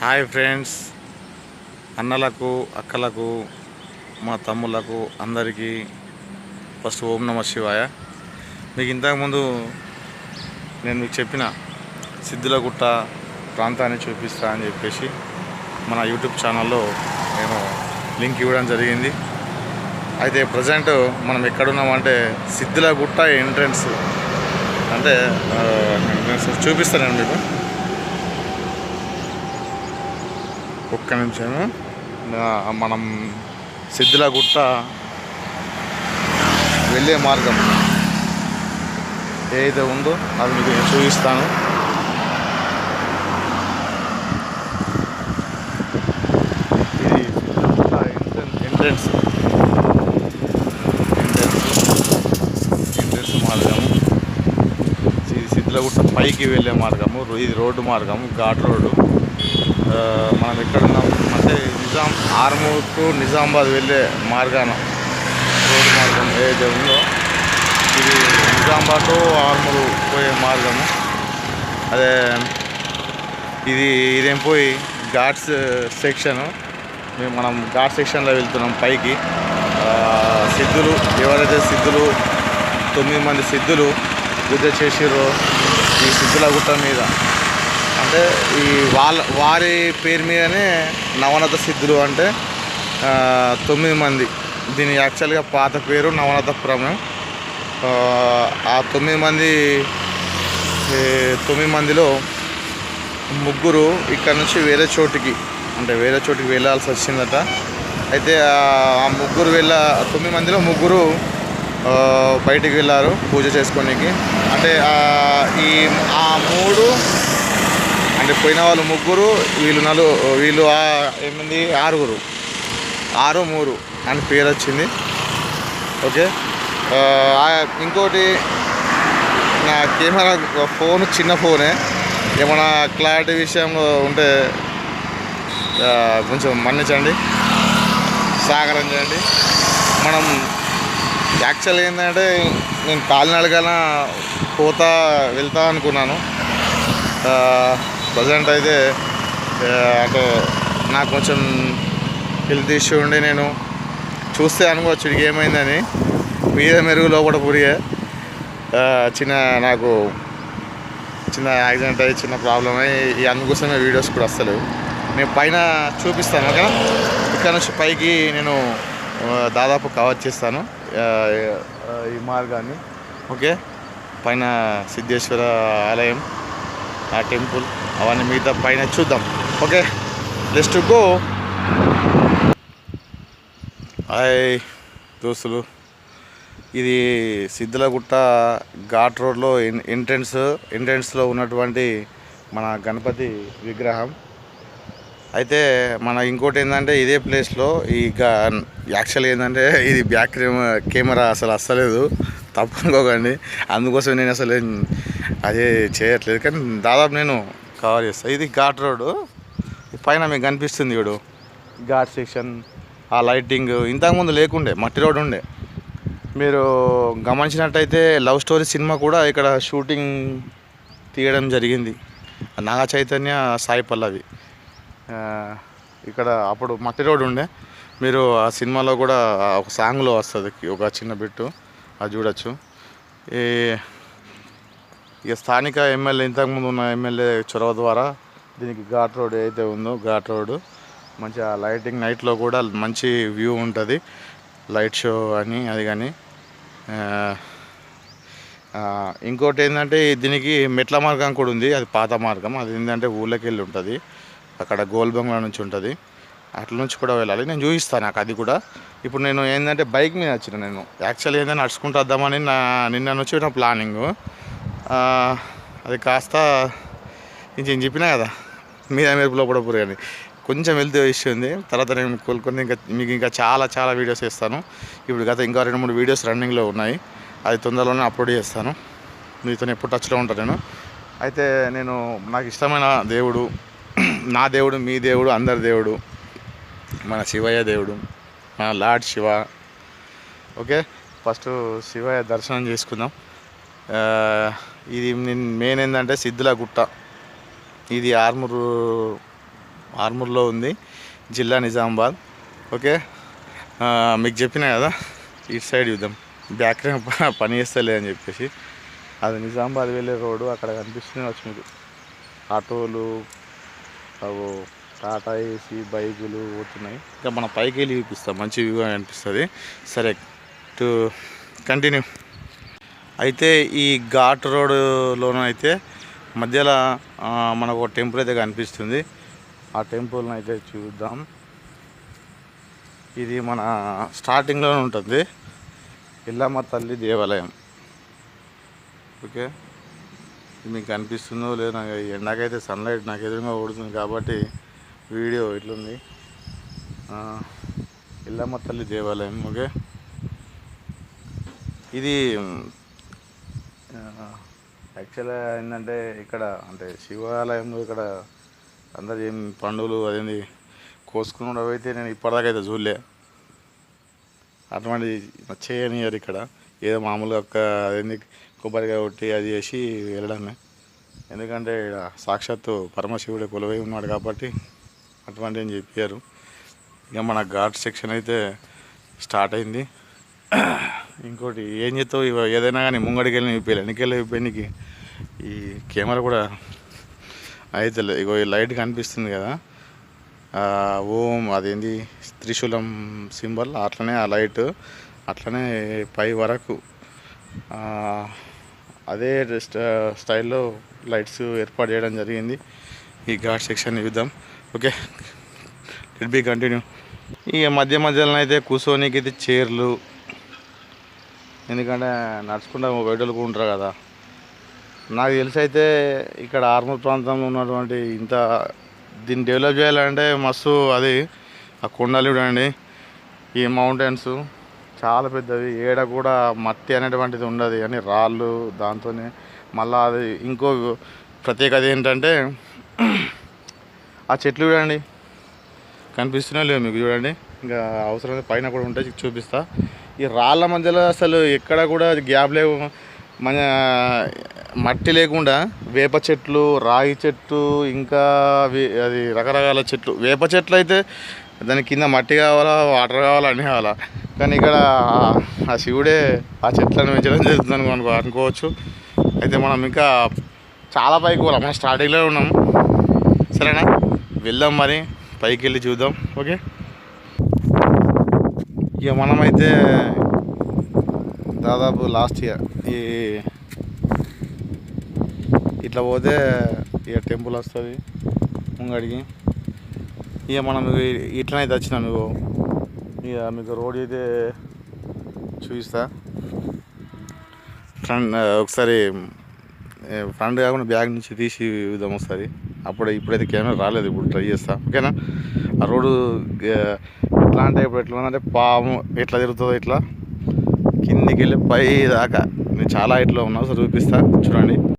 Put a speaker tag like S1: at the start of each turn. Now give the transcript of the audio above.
S1: Hi friends. అన్నలకు అక్కలకు మా తమ్ముళ్ళకు అందరికీ ఫస్ట్ ఓం నమ శివాయ. మీకు ఇంతకుముందు నేను మీకు చెప్పిన సిద్ధులగుట్ట ప్రాంతాన్ని చూపిస్తా అని చెప్పేసి మన యూట్యూబ్ ఛానల్లో నేను లింక్ ఇవ్వడం జరిగింది. అయితే ప్రజెంట్ మనం ఎక్కడున్నామంటే సిద్ధులగుట్ట ఎంట్రన్స్. అంటే నేను చూపిస్తాను నేను మీకు. ఒక్క నిమిషము. మనం సిద్ధులగుట్ట వెళ్ళే మార్గం ఏదైతే ఉందో అది మీకు నేను చూపిస్తాను. ఇది ఎంట్రెన్స్ ఎంట్రన్స్. ఎంట్రన్స్. ఎంట్రన్స్ మార్గము ఇది సిద్ధులగుట్ట పైకి వెళ్ళే మార్గము ఇది రోడ్డు మార్గము ఘాట్ రోడ్డు. మనం ఎక్కడ ఉన్నాం. అంటే నిజాం ఆర్మూర్ టు నిజామాబాద్ వెళ్ళే మార్గాన రోడ్డు మార్గం ఏదైతే ఉందో ఇది నిజామాబాద్ టు ఆర్మూరు పోయే మార్గము. అదే ఇది ఇదేం పోయి ఘాట్స్ సెక్షను. మేము మనం ఘాట్ సెక్షన్లో వెళ్తున్నాం పైకి. సిద్ధులు ఎవరైతే సిద్ధులు తొమ్మిది మంది సిద్ధులు యుద్ధ చేసిరో ఈ సిద్ధుల గుట్ట మీద అంటే ఈ వాళ్ళ వారి పేరు మీదనే నవనత సిద్ధులు అంటే తొమ్మిది మంది. దీని యాక్చువల్గా పాత పేరు నవనతపురం ప్రమేయం ఆ తొమ్మిది మంది తొమ్మిది మందిలో ముగ్గురు ఇక్కడ నుంచి వేరే చోటికి అంటే వేరే చోటికి వెళ్ళాల్సి వచ్చిందట. అయితే ఆ- ముగ్గురు వెళ్ళ తొమ్మిది మందిలో ముగ్గురు బయటికి వెళ్ళారు పూజ చేసుకోనికి. అంటే ఈ ఆ మూడు అంటే పోయిన వాళ్ళు ముగ్గురు వీళ్ళు నలు వీళ్ళు ఎనిమిది ఆరుగురు. ఆరు మూరు అని పేరు వచ్చింది. ఓకే? ఇంకోటి నా కెమెరా ఫోన్ చిన్న ఫోనే. ఏమైనా క్లారిటీ విషయంలో ఉంటే కొంచెం మన్నించండి. సాగరం చేయండి. మనం యాక్చువల్ ఏంటంటే నేను కాలినడకన పోతా వెళ్తా అనుకున్నాను. ప్రజెంట్ అయితే అంటే నాకు కొంచెం హెల్త్ ఇష్యూ ఉండి నేను చూస్తే అనుకోవచ్చు ఇది ఏమైందని. మీద మెరుగు లోపల పురిగే చిన్న నాకు చిన్న యాక్సిడెంట్ అయ్యి చిన్న ప్రాబ్లం అయ్యి ఈ అందుకోసమే వీడియోస్ కూడా వస్తలేవు నేను పైన చూపిస్తాను ఓకేనా? ఇక్కడ నుంచి పైకి నేను దాదాపు కవర్ చేస్తాను ఈ మార్గాన్ని ఓకే? పైన సిద్ధేశ్వర ఆలయం. ఆ టెంపుల్ అవన్నీ మిగతా పైన చూద్దాం. ఓకే లెస్ట్ గో హాయ్ దోస్తులు. ఇది సిద్ధులగుట్ట ఘాట్ రోడ్లో ఎన్ ఎంట్రన్స్ ఎంట్రన్స్లో ఉన్నటువంటి మన గణపతి విగ్రహం. అయితే మన ఇంకోటి ఏంటంటే ఇదే ప్లేస్లో ఈ యాక్చువల్ ఏంటంటే ఇది బ్యాక్ కెమెరా అసలు అస్సలేదు. తప్పనుకోకండి. అందుకోసం నేను అసలు అదే చేయట్లేదు. కానీ దాదాపు నేను కవర్ చేస్తాను ఇది ఘాట్ రోడ్డు పైన మీకు కనిపిస్తుంది ఇప్పుడు ఘాట్ సెక్షన్ ఆ లైటింగ్. ఇంతకుముందు లేకుండే మట్టి రోడ్ ఉండే. మీరు గమనించినట్టయితే లవ్ స్టోరీ సినిమా కూడా ఇక్కడ షూటింగ్ తీయడం జరిగింది. నాగ చైతన్య సాయి పల్లవి. ఇక్కడ అప్పుడు మట్టి రోడ్ ఉండే. మీరు ఆ సినిమాలో కూడా ఒక సాంగ్లో వస్తుంది. ఒక చిన్న బిట్టు. అది చూడొచ్చు. ఈ ఇక స్థానిక ఎమ్మెల్యే ఇంతకుముందు ఉన్న ఎమ్మెల్యే చొరవ ద్వారా దీనికి ఘాట్ రోడ్ ఏదైతే ఉందో ఘాట్ రోడ్ మంచిగా లైటింగ్ నైట్లో కూడా మంచి వ్యూ ఉంటుంది. లైట్ షో అని అది కానీ. ఇంకోటి ఏంటంటే దీనికి మెట్ల మార్గం కూడా ఉంది. అది పాత మార్గం. అది ఏంటంటే ఊళ్ళకి వెళ్ళి ఉంటుంది. అక్కడ గోల్బంగ్లా నుంచి ఉంటుంది. అట్ల నుంచి కూడా వెళ్ళాలి. నేను చూపిస్తాను నాకు అది కూడా. ఇప్పుడు నేను ఏంటంటే బైక్ మీద వచ్చిన నేను. యాక్చువల్లీ ఏంటంటే నడుచుకుంటూ వద్దామని నా నిన్న నుంచి నా ప్లానింగ్. అది కాస్త ఇంకేం చెప్పినా కదా. మీద మెరుపు లోపల పూరి కొంచెం వెళ్తే ఇష్యూ ఉంది. తర్వాత నేను కోలుకొని ఇంకా మీకు ఇంకా చాలా చాలా వీడియోస్ చేస్తాను. ఇప్పుడు గత ఇంకా రెండు మూడు వీడియోస్ రన్నింగ్లో ఉన్నాయి. అది తొందరలోనే అప్లోడ్ చేస్తాను. మీతో ఎప్పుడు టచ్లో ఉంటాను నేను. అయితే నేను నాకు ఇష్టమైన దేవుడు నా దేవుడు మీ దేవుడు అందరి దేవుడు మన శివయ్య దేవుడు మన Lord Shiva. Okay first Shivayya దర్శనం చేసుకుందాం. ఇది మెయిన్ ఏంటంటే సిద్ధుల గుట్ట. ఇది ఆర్మూరు ఆర్మూర్లో ఉంది జిల్లా నిజామాబాద్. ఓకే మీకు చెప్పిన కదా ఇటు సైడ్ చూద్దాం. బ్యాక్ పని చేస్తలే అని చెప్పేసి. అది నిజామాబాద్ వెళ్ళే రోడ్డు అక్కడ కనిపిస్తుంది వచ్చి మీకు ఆటోలు టాటా ఏసీ బైకులు పోతున్నాయి. ఇంకా మన పైకి వెళ్ళి చూపిస్తాం. మంచి వ్యూ అనిపిస్తుంది. సరే టు కంటిన్యూ. అయితే ఈ ఘాట్ రోడ్లోనూ అయితే మధ్యలో మనకు ఒక టెంపుల్ అయితే కనిపిస్తుంది. ఆ టెంపుల్ని అయితే చూద్దాం. ఇది మన స్టార్టింగ్లోనే ఉంటుంది. ఇల్లమ్మ తల్లి దేవాలయం. ఓకే? మీకు కనిపిస్తుందో లేదో నాకు ఎండాకైతే సన్లైట్ నాకు ఎదురుగా కొడుతుంది కాబట్టి వీడియో ఇట్లుంది. ఇల్లమ్మ తల్లి దేవాలయం ఓకే? ఇది యాక్చువల్గా ఏంటంటే ఇక్కడ అంటే శివాలయంలో ఇక్కడ అందరు ఏం పండుగలు అదేంది కోసుకున్నవి అయితే నేను ఇప్పటిదాకా అయితే చూడలే. అటువంటి చేయనియరు ఇక్కడ. ఏదో మామూలుగా ఒక అదేంది కొబ్బరికాయ కొట్టి అది చేసి వెళ్ళడమే. ఎందుకంటే ఇక్కడ సాక్షాత్తు పరమశివుడే కొలువై ఉన్నాడు కాబట్టి అటువంటి అని చెప్పారు. ఇక మన ఘాట్ సెక్షన్ అయితే స్టార్ట్ అయింది. ఇంకోటి ఏం చేస్తావు? ఇవ- ఏదైనా కానీ ముంగడికి వెళ్ళి విప్పాలి వెనకెళ్ళి విప్పేనికి ఈ కెమెరా కూడా అయితే ఇగో ఈ లైట్ కనిపిస్తుంది కదా. ఓం అదేంది? త్రిశూలం సింబల్. అట్లనే ఆ లైట్ అట్లనే పై వరకు. అదే స్ట- స్టైల్లో లైట్స్ ఏర్పాటు చేయడం జరిగింది. ఈ ఘాట్ సెక్షన్ చూద్దాం. ఓకే. ఇట్ బి కంటిన్యూ ఇక మధ్య మధ్యలో అయితే కూర్చోనికి అయితే చైర్లు ఎందుకంటే నడుచుకుంటా బయటలకు ఉంటారు కదా. నాకు తెలిసి అయితే ఇక్కడ ఆర్మూర్ ప్రాంతంలో ఉన్నటువంటి ఇంత దీన్ని డెవలప్ చేయాలంటే మస్తు అది ఆ కొండలు చూడండి ఈ మౌంటైన్స్ చాలా పెద్దవి. ఏడ కూడా మట్టి అనేటువంటిది ఉండదు అని రాళ్ళు దాంతోనే మళ్ళీ అది ఇంకో ప్రత్యేకత ఏంటంటే ఆ చెట్లు చూడండి. కనిపిస్తున్నా లేవు మీకు చూడండి. ఇంకా అవసరం పైన కూడా ఉంటాయి చూపిస్తా. ఈ రాళ్ళ మధ్యలో అసలు ఎక్కడ కూడా గ్యాప్ లేవు. మన మట్టి లేకుండా వేప చెట్లు రాగి చెట్టు ఇంకా అవి- అది రకరకాల చెట్లు. వేప చెట్లు అయితే దాని కింద మట్టి కావాలా వాటర్ కావాలా అన్నీ కావాలా. కానీ ఇక్కడ ఆ- శివుడే ఆ చెట్లను పెంచడం జరుగుతుంది అనుకో అనుకో అనుకోవచ్చు. అయితే మనం ఇంకా చాలా పైకి పోవాలి మనం స్టార్టింగ్లో ఉన్నాం. సరేనా? వెళ్దాం మరి పైకి వెళ్ళి చూద్దాం. ఓకే. ఇక మనమైతే దాదాపు లాస్ట్ ఇయర్ ఈ ఇట్లా పోతే ఇక టెంపుల్ వస్తుంది ముంగడికి. ఇక మనం ఇట్లనైతే వచ్చినాం మీకు ఇక మీకు రోడ్ అయితే చూపిస్తా. ఒకసారి ఫ్రంట్ కాకుండా బ్యాగ్ నుంచి తీసి విధం వస్తుంది అప్పుడే ఇప్పుడైతే కెమెరా రాలేదు ఇప్పుడు ట్రై చేస్తా. ఓకేనా? ఆ రోడ్డు ఎట్లా అంటే ఇప్పుడు ఎట్లా ఉందంటే పాము ఎట్లా తిరుగుతుందో ఇట్లా కిందికి వెళ్ళి పై దాకా. నేను చాలా ఇట్లా ఉన్నా సో చూపిస్తా. చూడండి.